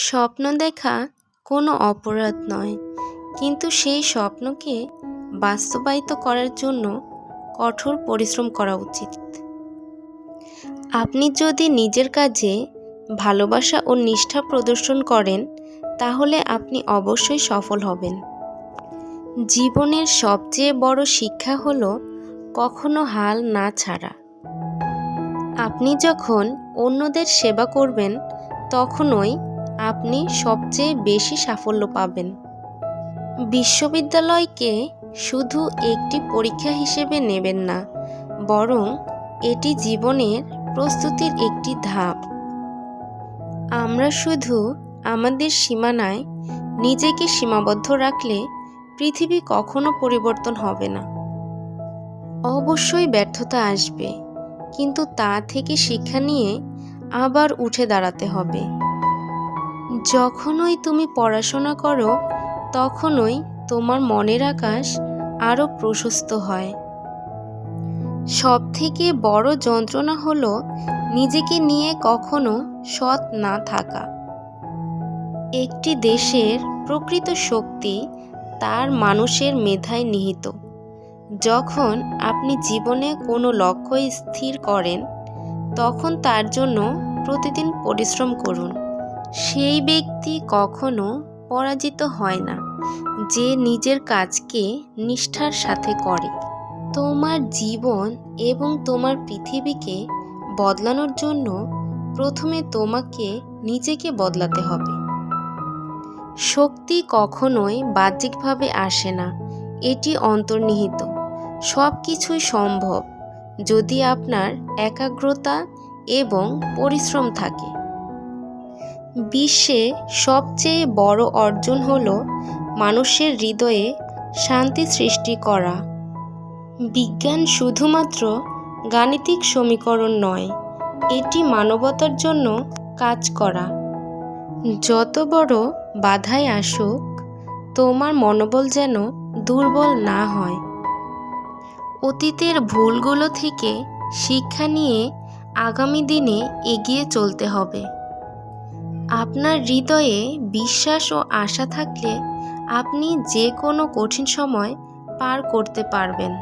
স্বপ্ন দেখা কোনো অপরাধ নয়। কিন্তু সেই স্বপ্নকে বাস্তবায়িত করার জন্য কঠোর পরিশ্রম করা উচিত। আপনি যদি নিজের কাজে ভালোবাসা ও নিষ্ঠা প্রদর্শন করেন, তাহলে আপনি অবশ্যই সফল হবেন। জীবনের সবচেয়ে বড় শিক্ষা হলো কখনো হাল না ছাড়া। আপনি যখন অন্যদের সেবা করবেন, তখনই আপনি সবচেয়ে বেশি সাফল্য পাবেন। বিশ্ববিদ্যালয়কে শুধু একটি পরীক্ষা হিসেবে নেবেন না, বরং এটি জীবনের প্রস্তুতির একটি ধাপ। আমরা শুধু আমাদের সীমানায় নিজেকে সীমাবদ্ধ রাখলে পৃথিবী কখনো পরিবর্তন হবে না। অবশ্যই ব্যর্থতা আসবে, কিন্তু তা থেকে শিক্ষা নিয়ে আবার উঠে দাঁড়াতে হবে। যখনই তুমি পড়াশোনা করো, তখনই তোমার মনের আকাশ আরও প্রশস্ত হয়। সব থেকে বড় যন্ত্রণা হলো নিজেকে নিয়ে কখনো সৎ না থাকা। একটি দেশের প্রকৃত শক্তি তার মানুষের মেধায় নিহিত। যখন আপনি জীবনে কোনো লক্ষ্য স্থির করেন, তখন তার জন্য প্রতিদিন পরিশ্রম করুন। সেই ব্যক্তি কখনো পরাজিত হয় না, যে নিজের কাজকে নিষ্ঠার সাথে করে। তোমার জীবন এবং তোমার পৃথিবীকে বদলানোর জন্য প্রথমে তোমাকে নিজেকে বদলাতে হবে। শক্তি কখনোই বাহ্যিকভাবে আসে না, এটি অন্তর্নিহিত সব কিছুই সম্ভব যদি আপনার একাগ্রতা এবং পরিশ্রম থাকে। বিশ্বে সবচেয়ে বড় অর্জন হল মানুষের হৃদয়ে শান্তি সৃষ্টি করা। বিজ্ঞান শুধুমাত্র গাণিতিক সমীকরণ নয়, এটি মানবতার জন্য কাজ করা। যত বড় বাধাই আসুক, তোমার মনোবল যেন দুর্বল না হয়। অতীতের ভুলগুলো থেকে শিক্ষা নিয়ে আগামী দিনে এগিয়ে চলতে হবে। আপনার হৃদয়ে বিশ্বাস ও আশা থাকলে আপনি যে কোনো কঠিন সময় পার করতে পারবেন।